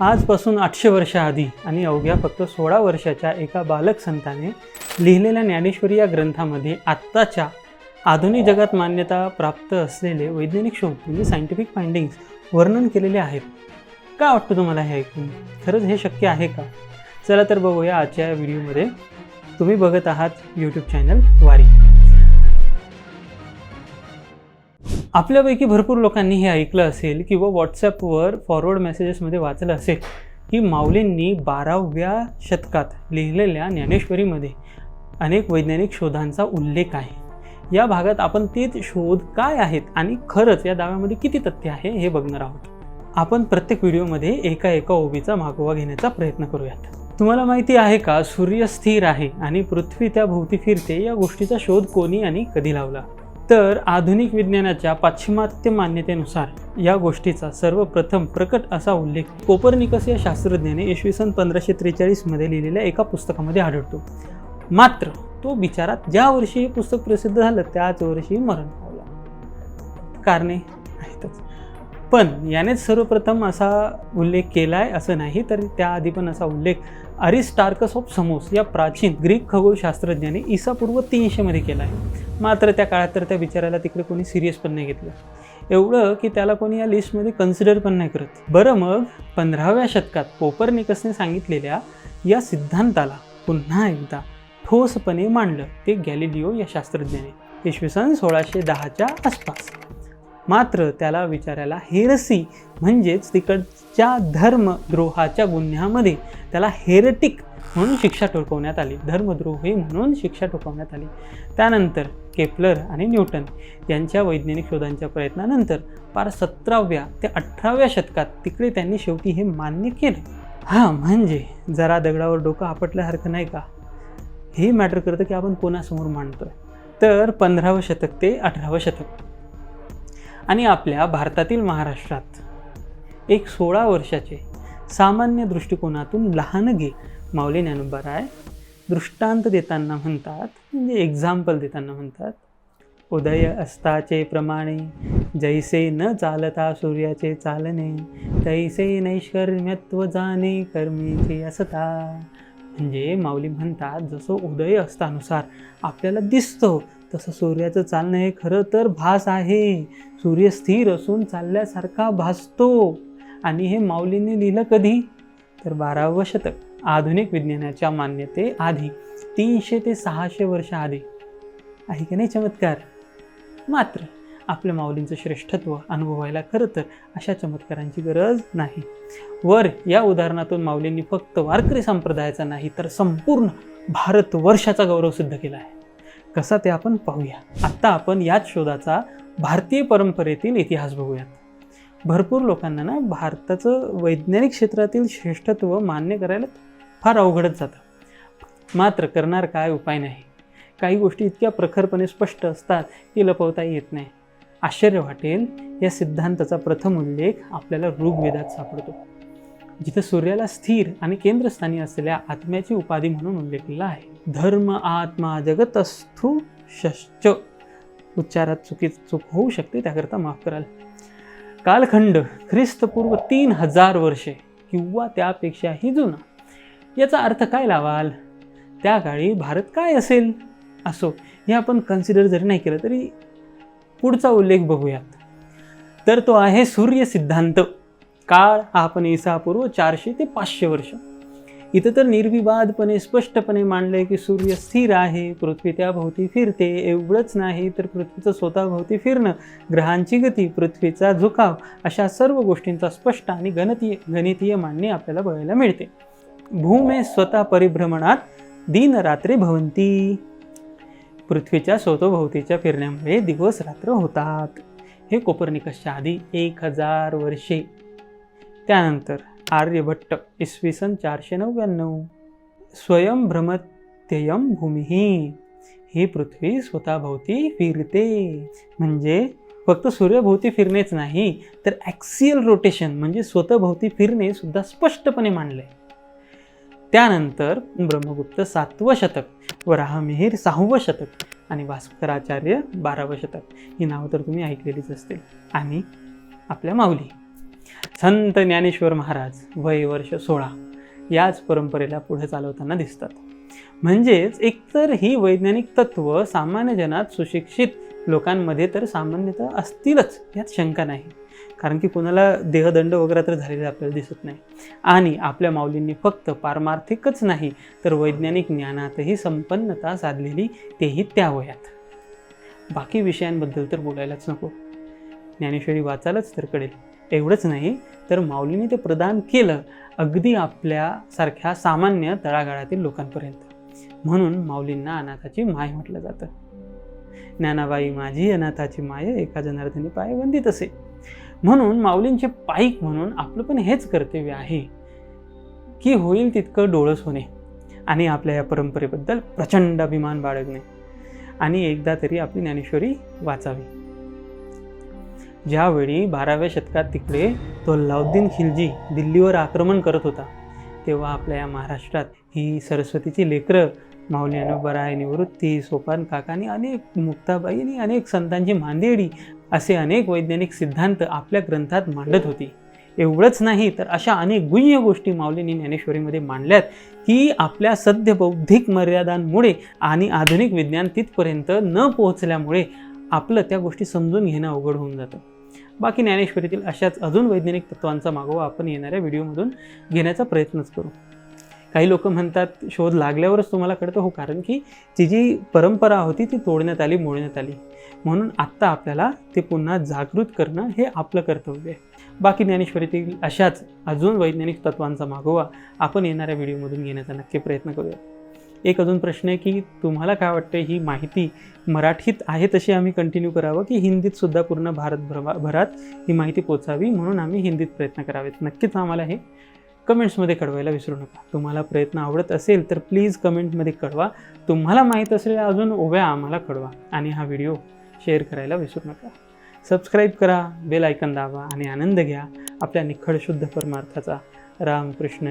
आजपासून आठशे वर्षाआधी आणि अवघ्या फक्त सोळा वर्षाच्या एका बालक संताने लिहिलेल्या ज्ञानेश्वरी या ग्रंथामध्ये आत्ताच्या आधुनिक जगात मान्यता प्राप्त असलेले वैज्ञानिक शोध म्हणजे सायंटिफिक फाइंडिंग्स वर्णन केलेले आहेत. काय वाटतं तुम्हाला हे ऐकून? खरंच हे शक्य आहे का? चला तर बघूया आजच्या व्हिडिओमध्ये तुम्ही बघत आहात यूट्यूब चॅनल वारी. आपल्यापैकी भरपूर लोकांनी हे ऐकलं असेल किंवा व्हॉट्सॲपवर फॉरवर्ड मेसेजेसमध्ये वाचलं असेल की माऊलींनी बाराव्या शतकात लिहिलेल्या ज्ञानेश्वरीमध्ये अनेक वैज्ञानिक शोधांचा उल्लेख आहे. या भागात आपण तेच शोध काय आहेत आणि खरंच या दाव्यामध्ये किती तथ्य आहे हे बघणार आहोत. आपण प्रत्येक व्हिडिओमध्ये एका एका ओबीचा मागोवा घेण्याचा प्रयत्न करूयात. तुम्हाला माहिती आहे का सूर्य स्थिर आहे आणि पृथ्वी त्या भोवती फिरते या गोष्टीचा शोध कोणी आणि कधी लावला? तर आधुनिक विज्ञानाच्या पाश्चिमात्य मान्यतेनुसार या गोष्टीचा सर्वप्रथम प्रकट असा उल्लेख कोपरनिकस या शास्त्रज्ञाने इसवी सन पंधराशे त्रेचाळीसमध्ये लिहिलेल्या एका पुस्तकामध्ये आढळतो. मात्र तो बिचारात ज्या वर्षी हे पुस्तक प्रसिद्ध झालं त्याच वर्षी मरण पावला. कारणे? पण यानेच सर्वप्रथम असा उल्लेख केला आहे असं नाही तर त्याआधी पण असा उल्लेख अरिस्टार्कस ऑफ समोस या प्राचीन ग्रीक खगोलशास्त्रज्ञाने इसापूर्व तीनशेमध्ये केला आहे मात्र त्या काळात तर त्या विचाराला तिकडे कोणी सिरियस पण नाही घेतलं. एवढं की त्याला कोणी या लिस्टमध्ये कन्सिडर पण नाही करत. बरं मग पंधराव्या शतकात पोपरनिकसने सांगितलेल्या या सिद्धांताला पुन्हा एकदा ठोसपणे मांडलं ते गॅलिलिओ या शास्त्रज्ञाने. इसवी सन सोळाशे दहाच्या आसपास. मात्र त्याला विचारायला हेरसी म्हणजेच तिकडच्या धर्मद्रोहाच्या गुन्ह्यामध्ये त्याला हेरटिक म्हणून शिक्षा ठोकवण्यात आली. धर्मद्रोही म्हणून शिक्षा ठोकवण्यात आली. त्यानंतर केपलर आणि न्यूटन यांच्या वैज्ञानिक शोधांच्या प्रयत्नानंतर पार सतराव्या ते अठराव्या शतकात तिकडे त्यांनी शेवटी हे मान्य केलं. हां म्हणजे जरा दगडावर डोकं आपटल्यासारखं नाही का? हे मॅटर करतं की आपण कोणासमोर मांडतोय. तर पंधरावं शतक ते अठरावं शतक. आणि आपल्या भारतातील महाराष्ट्रात. एक सोळा वर्षाचे सामान्य दृष्टिकोनातून लहानगे माऊली ज्ञानोबाराय दृष्टांत देताना म्हणतात म्हणजे एक्झाम्पल देताना म्हणतात उदय अस्ताचे प्रमाणे जैसे न चालता सूर्याचे चालणे तैसे नैष्कर्म्यत्व जाणे कर्मेचे असता. म्हणजे माऊली म्हणतात जसं उदय असतानुसार आपल्याला दिसतं तसं सूर्याचं चालणं हे खरं तर भास आहे. सूर्य स्थिर असून चालल्यासारखा भासतो. आणि हे माऊलींनी लिहिलं कधी? तर बारावं शतक आधुनिक विज्ञानाच्या मान्यते आधी तीनशे ते सहाशे वर्ष आधी. आहे की नाही चमत्कार? मात्र आपल्या माऊलींचं श्रेष्ठत्व अनुभवायला खरं तर अशा चमत्कारांची गरज नाही. वर या उदाहरणातून माऊलींनी फक्त वारकरी संप्रदायाचा नाही तर संपूर्ण भारतवर्षाचा गौरव सिद्ध केला आहे. कसा ते आपण पाहूया. आत्ता आपण याच शोधाचा भारतीय परंपरेतील इतिहास बघूयात. भरपूर लोकांना ना भारताचं वैज्ञानिक क्षेत्रातील श्रेष्ठत्व मान्य करायला फार अवघडच जातं. मात्र करणार काय उपाय नाही. काही गोष्टी इतक्या प्रखरपणे स्पष्ट असतात की लपवता येत नाही. आश्चर्य वाटेल. या सिद्धांताचा प्रथम उल्लेख आपल्याला ऋग्वेदात सापडतो. जिथे सूर्याला स्थिर आणि केंद्रस्थानी असलेल्या आत्म्याची उपाधी म्हणून उल्लेखलेला आहे. धर्म आत्मा जगतस्थू शश्च. उच्चारात चुकी चूक होऊ शकते त्याकरता माफ कराल. कालखंड ख्रिस्तपूर्व तीन हजार वर्षे किंवा त्यापेक्षाही जुना. याचा अर्थ काय लावाल? त्या काळी भारत काय असेल? असो हे आपण कन्सिडर जरी नाही केलं तरी पुढचा उल्लेख बघूयात. तर तो आहे सूर्य सिद्धांत काळ हा आपण इसापूर्व चारशे ते पाचशे वर्ष. इथं तर निर्विवादपणे स्पष्टपणे मांडलं आहे की सूर्य स्थिर आहे पृथ्वी त्याभोवती फिरते एवढंच नाही तर पृथ्वीचं स्वतःभोवती फिरणं ग्रहांची गती पृथ्वीचा झुकाव अशा सर्व गोष्टींचा स्पष्ट आणि गणतीय गणितीय मांडणी आपल्याला बघायला मिळते. भूमे स्वतः परिभ्रमणात दिन रात्री भवंती. पृथ्वीच्या स्वतःभोवतीच्या फिरण्यामुळे दिवस रात्र होतात. हे कोपर्निकसच्या आधी एक हजार वर्षे. त्यानंतर आर्यभट्ट इसवी सन चारशे नव्याण्णव. स्वयंभ्रमत्ययम भूमी ही पृथ्वी स्वतःभोवती फिरते. म्हणजे फक्त सूर्यभोवती फिरणेच नाही तर ॲक्सियल रोटेशन म्हणजे स्वतःभोवती फिरणे सुद्धा स्पष्टपणे मांडले त्यानंतर ब्रह्मगुप्त सातवं शतक. वराहमिहीर सहावं शतक आणि भास्कराचार्य बारावं शतक. ही नावं तर तुम्ही ऐकलेलीच असतील. आणि आपल्या माऊली. संत ज्ञानेश्वर महाराज वय वर्ष सोळा याच परंपरेला पुढे चालवताना दिसतात. म्हणजेच एकतर ही वैज्ञानिक तत्व सामान्य जनात सुशिक्षित लोकांमध्ये तर सामान्यतः असतीलच यात शंका नाही. कारण की कोणाला देहदंड वगैरे तर झालेला आपल्याला दिसत नाही. आणि आपल्या माऊलींनी फक्त पारमार्थिकच नाही तर वैज्ञानिक ज्ञानातही संपन्नता साधलेली तेही त्या वयात. बाकी विषयांबद्दल तर बोलायलाच नको. ज्ञानेश्वरी वाचायलाच तर कळेल. एवढंच नाही तर माऊलीने ते प्रदान केलं अगदी आपल्यासारख्या सामान्य तळागाळातील लोकांपर्यंत. म्हणून माऊलींना अनाथाची माय म्हटलं जातं. ज्ञानाबाई माझी अनाथाची माय एका जनार्दनी पाय वंदित असे. म्हणून माऊलींचे पाईक म्हणून आपलं पण हेच कर्तव्य आहे की होईल तितकं डोळस होणे आणि आपल्या या परंपरेबद्दल प्रचंड अभिमान बाळगणे आणि एकदा तरी आपली ज्ञानेश्वरी वाचावी. ज्यावेळी बाराव्या शतकात तिकडे तो अल्लाउद्दीन खिलजी दिल्लीवर आक्रमण करत होता तेव्हा आपल्या या महाराष्ट्रात ही सरस्वतीची लेकरं माऊली अनुबराय निवृत्ती सोपान काकानी अनेक मुक्ताबाई आणि अनेक संतांची मांदेडी असे अनेक वैज्ञानिक सिद्धांत आपल्या ग्रंथात मांडत होती. एवढंच नाही तर अशा अनेक गुह्य गोष्टी माऊलींनी ज्ञानेश्वरीमध्ये मांडल्यात की आपल्या सद्य बौद्धिक मर्यादांमुळे आणि आधुनिक विज्ञान तिथपर्यंत न पोहोचल्यामुळे आपलं त्या गोष्टी समजून घेणं अवघड होऊन जातं. बाकी ज्ञानेश्वरीतील अशाच अजून वैज्ञानिक तत्वांचा मागोवा आपण येणाऱ्या व्हिडिओमधून घेण्याचा प्रयत्नच करू. काही लोक म्हणतात शोध लागल्यावरच तुम्हाला कळतं. हो कारण की ती जी परंपरा होती ती तोडण्यात आली मोडण्यात आली. म्हणून आत्ता आपल्याला ते पुन्हा जागृत करणं हे आपलं कर्तव्य आहे. बाकी ज्ञानेश्वरीतील अशाच अजून वैज्ञानिक तत्वांचा मागोवा आपण येणाऱ्या व्हिडिओमधून घेण्याचा नक्की प्रयत्न करूया. एक अजून प्रश्न आहे की तुम्हाला काय वाटतं ही माहिती मराठीत आहे तशी आम्ही कंटिन्यू करावं की हिंदीत सुद्धा पूर्ण भारत भरात ही माहिती पोचावी म्हणून आम्ही हिंदीत प्रयत्न करावेत? नक्कीच आम्हाला हे कमेंट्समध्ये कळवायला विसरू नका. तुम्हाला प्रयत्न आवडत असेल तर प्लीज कमेंटमध्ये कळवा. तुम्हाला माहीत असलेल्या अजून ओव्या आम्हाला कळवा. आणि हा व्हिडिओ शेअर करायला विसरू नका. सबस्क्राईब करा बेल ऐकन दाबा आणि आनंद घ्या. आपल्या निखळ शुद्ध परमार्थाचा रामकृष्ण